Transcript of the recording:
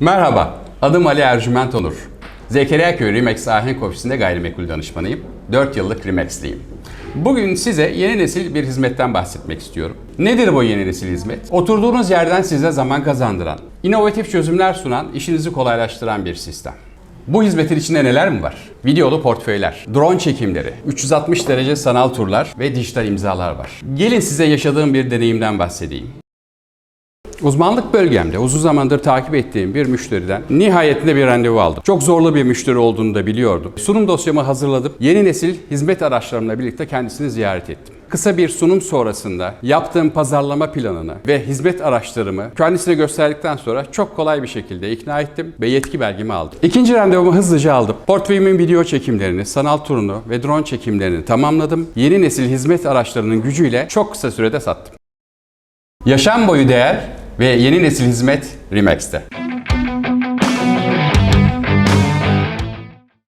Merhaba, adım Ali Ercüment Onur. Zekeriya Köy Remax Ahenk Ofisi'nde gayrimenkul danışmanıyım. 4 yıllık Remax'liyim. Bugün size yeni nesil bir hizmetten bahsetmek istiyorum. Nedir bu yeni nesil hizmet? Oturduğunuz yerden size zaman kazandıran, inovatif çözümler sunan, işinizi kolaylaştıran bir sistem. Bu hizmetin içinde neler mi var? Videolu portföyler, drone çekimleri, 360 derece sanal turlar ve dijital imzalar var. Gelin size yaşadığım bir deneyimden bahsedeyim. Uzmanlık bölgemde uzun zamandır takip ettiğim bir müşteriden nihayetinde bir randevu aldım. Çok zorlu bir müşteri olduğunu da biliyordum. Sunum dosyamı hazırladım. Yeni nesil hizmet araçlarımla birlikte kendisini ziyaret ettim. Kısa bir sunum sonrasında yaptığım pazarlama planını ve hizmet araçlarımı kendisine gösterdikten sonra çok kolay bir şekilde ikna ettim ve yetki belgemi aldım. İkinci randevumu hızlıca aldım. Portföyümün video çekimlerini, sanal turunu ve drone çekimlerini tamamladım. Yeni nesil hizmet araçlarının gücüyle çok kısa sürede sattım. Yaşam boyu değer ve yeni nesil hizmet Remax'te.